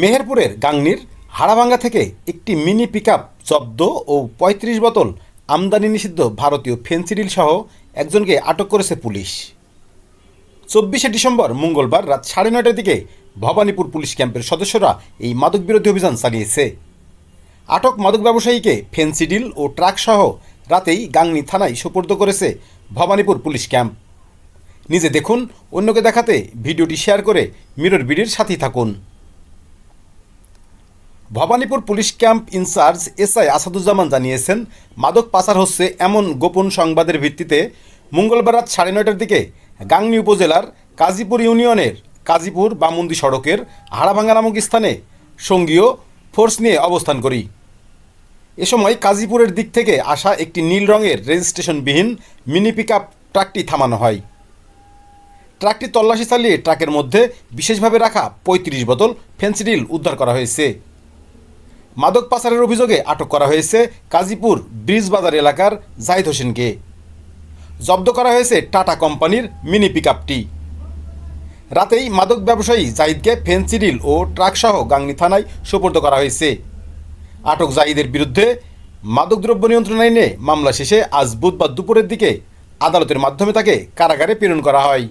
মেহেরপুরের গাংনির হাড়াভাঙ্গা থেকে একটি মিনি পিকআপ জব্দ ও পঁয়ত্রিশ বোতল আমদানি নিষিদ্ধ ভারতীয় ফেন্সিডিল সহ একজনকে আটক করেছে পুলিশ। চব্বিশে ডিসেম্বর মঙ্গলবার রাত সাড়ে নয়টার দিকে ভবানীপুর পুলিশ ক্যাম্পের সদস্যরা এই মাদক বিরোধী অভিযান চালিয়েছে। আটক মাদক ব্যবসায়ীকে ফেন্সিডিল ও ট্রাক সহ রাতেই গাংনি থানায় সোপর্দ করেছে ভবানীপুর পুলিশ ক্যাম্প। নিজে দেখুন, অন্যকে দেখাতে ভিডিওটি শেয়ার করে মিরর বিডির সাথেই থাকুন। Bhabanipur police camp in charge SI Asaduzzaman জানিয়েছেন, মাদক পাচার হচ্ছে এমন গোপন সংবাদের ভিত্তিতে মঙ্গলবার রাত সাড়ে নয়টার দিকে গাংনী উপজেলার কাজীপুর ইউনিয়নের কাজীপুর বামুন্দি সড়কের হাড়াভাঙ্গা নামক স্থানে সঙ্গীয় ফোর্স নিয়ে অবস্থান করি। এ সময় কাজীপুরের দিক থেকে আসা একটি নীল রঙের রেজিস্ট্রেশনবিহীন মিনি পিকআপ ট্রাকটি থামানো হয়। ট্রাকটি তল্লাশি চালিয়ে ট্রাকের মধ্যে বিশেষভাবে রাখা পঁয়ত্রিশ বোতল ফেন্সিডিল উদ্ধার করা হয়েছে। মাদক পাচারের অভিযোগে আটক করা হয়েছে কাজীপুর ব্রিজ বাজার এলাকার জাহিদ হোসেনকে। জব্দ করা হয়েছে টাটা কোম্পানির মিনি পিকআপটি। রাতেই মাদক ব্যবসায়ী জাহিদকে ফেন্সিডিল ও ট্রাকসহ গাংনী থানায় সোপর্দ করা হয়েছে। আটক জাহিদের বিরুদ্ধে মাদকদ্রব্য নিয়ন্ত্রণ আইনে মামলা শেষে আজ বুধবার দুপুরের দিকে আদালতের মাধ্যমে তাকে কারাগারে প্রেরণ করা হয়।